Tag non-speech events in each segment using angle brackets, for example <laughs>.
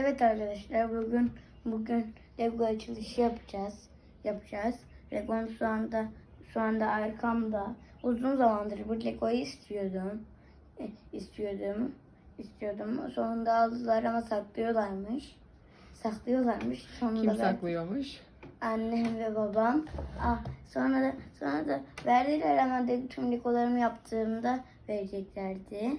Evet arkadaşlar bugün bugün Lego açılışı yapacağız. Yapacağız. Lego'm şu anda şu anda arkamda. Uzun zamandır bu Lego'yu istiyordum. E, istiyordum. istiyordum. Sonunda aldılar ama saklıyorlarmış. Saklıyorlarmış. Sonunda Kim saklıyormuş? annem ve babam. Ah, sonra da sonra da verdiler ama de tüm legolarımı yaptığımda vereceklerdi.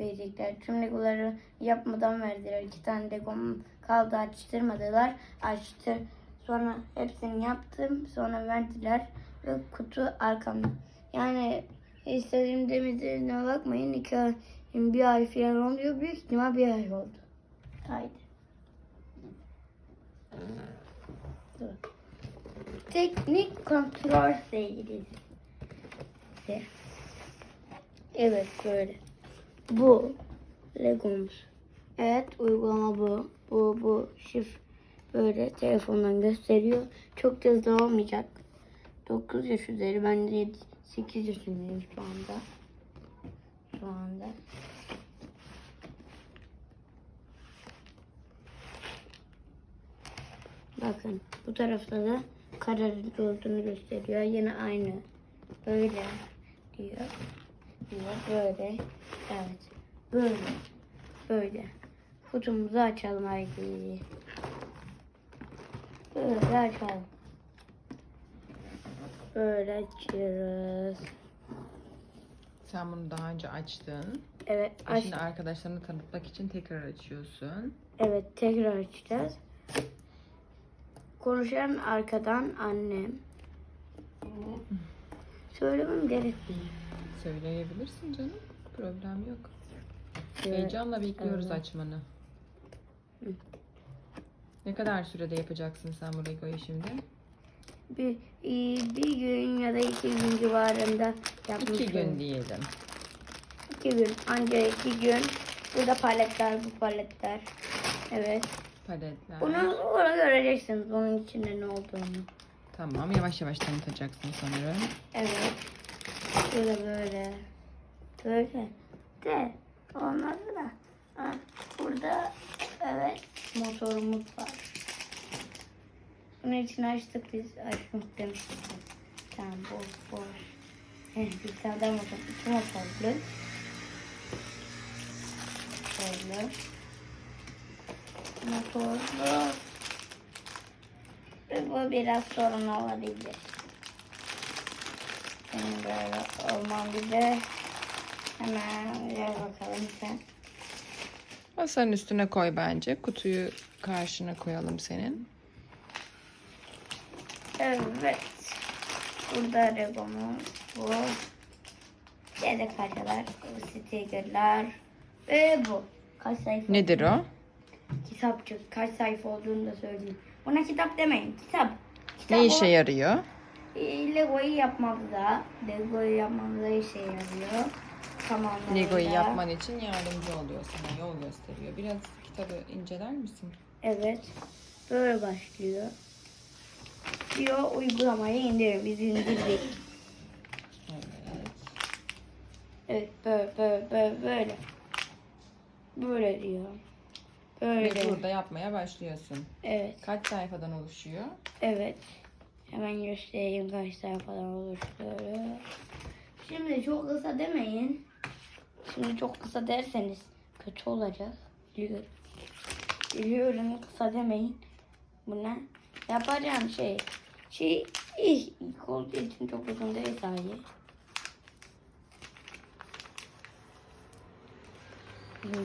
Verecekler. Tüm legoları yapmadan verdiler. İki tane legom kaldı açtırmadılar. Açtır. Sonra hepsini yaptım. Sonra verdiler. Ve kutu arkamda. Yani istediğim demediğine bakmayın. İki ay, bir ay falan oluyor. Büyük ihtimal bir ay oldu. Haydi. Teknik kontrol ilgili. Evet böyle. Bu Legomuz. Evet uygulama bu. Bu bu şif böyle telefondan gösteriyor. Çok hızlı olmayacak. 9 yaş üzeri. Ben de 7, 8 yaşındayım şu anda. Şu anda. Bakın bu tarafta da kararıcı olduğunu gösteriyor. Yine aynı. Böyle diyor. Diyor böyle. Evet. Böyle. Böyle. Kutumuzu açalım haydi. Böyle açalım. Böyle açıyoruz. Sen bunu daha önce açtın. Evet Ve aç. Şimdi arkadaşlarını tanıtmak için tekrar açıyorsun. Evet tekrar açacağız. Konuşan arkadan annem. Söylemem gerekmiyor. Söyleyebilirsin canım. Problem yok. Evet. Heyecanla bekliyoruz Evet. açmanı. Ne kadar sürede yapacaksın sen bu Lego'yu şimdi? Bir, bir gün ya da iki gün civarında yapmış İki gün diyelim. İki gün. Anca iki gün. Burada paletler, bu paletler. Evet. Paletler. Bunu, bunu göreceksiniz bunun içinde ne olduğunu. Tamam yavaş yavaş tanıtacaksın sanırım. Evet. Böyle böyle. Böyle. De. Olmaz da. Ha, burada evet motorumuz var. Bunun için açtık biz. Açmak demiştik. Tamam boş boş. Bir tane daha motor. İki motorlu. Motorlu. Motorlu. Ve bu biraz sorun olabilir. Senin böyle olman bir de hemen gel bakalım sen. Masanın üstüne koy bence. Kutuyu karşına koyalım senin. Evet. Burada Legomuz bu. Yedek parçalar, stickerlar ve bu. Kaç sayfa? Nedir o? Kitapçık. Kaç sayfa olduğunu da söyleyeyim. Buna kitap demeyin. Kitap. Kitap Ne işe o- yarıyor? E, Lego'yu yapmamıza, Lego'yu yapmamıza işe yarıyor. Tamamlamada. Lego'yu yapman için yardımcı oluyor sana, yol gösteriyor. Biraz kitabı inceler misin? Evet. Böyle başlıyor. Diyor uygulamayı indirin. Biz indirdik. Evet. Evet böyle böyle böyle böyle. Böyle diyor. Böyle. Ve burada yapmaya başlıyorsun. Evet. Kaç sayfadan oluşuyor? Evet. Hemen göstereyim kaç sayfadan oluştuğunu. Şimdi çok kısa demeyin. Şimdi çok kısa derseniz kötü olacak. Biliyorum. Biliyorum kısa demeyin. Bu ne? Yapacağım şey. Şey ilk, ilk olduğu için çok uzun değil. Hı.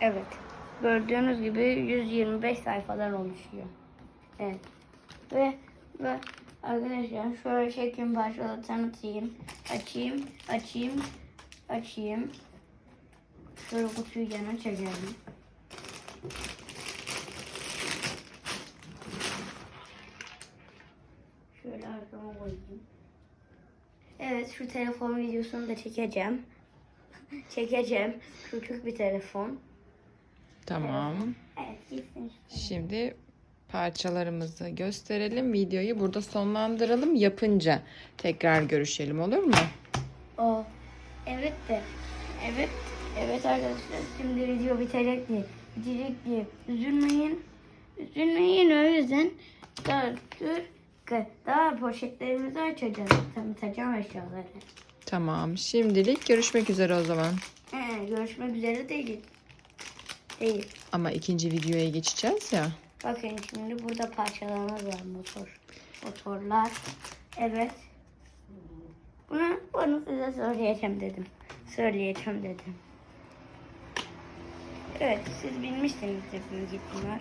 Evet. Gördüğünüz gibi 125 sayfadan oluşuyor. Evet. Ve ve arkadaşlar şöyle şeklin parçalı tanıtayım. Açayım, açayım, açayım. Şöyle kutuyu yana çekelim. Şöyle arkama koyayım. Evet şu telefon videosunu da çekeceğim. <laughs> çekeceğim. Küçük bir telefon. Tamam. Evet gitsin. Şimdi parçalarımızı gösterelim. Videoyu burada sonlandıralım. Yapınca tekrar görüşelim olur mu? O. Evet de. Evet. Evet arkadaşlar şimdi video bitecek diye. Bitecek diye. Üzülmeyin. Üzülmeyin o yüzden daha dur. Daha poşetlerimizi açacağız. Tanıtacağım eşyaları. Tamam. Şimdilik görüşmek üzere o zaman. He, görüşmek üzere değil. Değil. Ama ikinci videoya geçeceğiz ya. Bakın şimdi burada parçalarımız var motor. Motorlar. Evet. Bunu, bunu size söyleyeceğim dedim. Söyleyeceğim dedim. Evet siz bilmişsinizdir büyük ihtimal.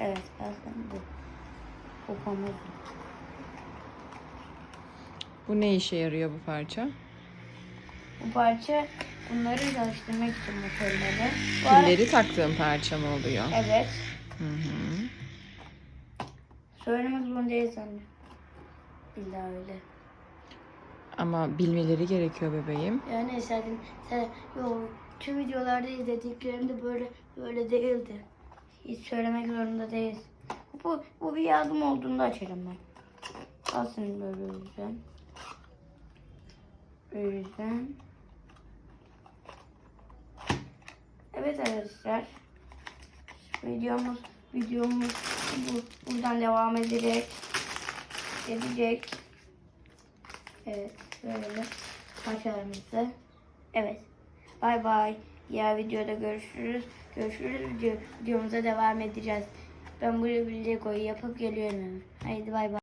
Evet bakın bu. Bu pamuk. Bu ne işe yarıyor bu parça? Bu parça bunları çalıştırmak için motorları. Bu Pilleri taktığım parça mı oluyor? Evet. Hı hı. Söylemek zorundayız anne. İlla öyle. Ama bilmeleri gerekiyor bebeğim. Yani sen, sen yo, tüm videolarda izlediklerimde böyle böyle değildi. Hiç söylemek zorunda değiliz. Bu, bu bir yardım olduğunda açarım ben. Alsın böyle o yüzden. O yüzden. Evet arkadaşlar. Videomuz videomuz bu, buradan devam edecek. Edecek. Evet, böyle parçalarımızı. Evet. Bay bay. Diğer videoda görüşürüz. Görüşürüz. Video, videomuza devam edeceğiz. Ben bir Lego'yu yapıp geliyorum. Haydi bay bay.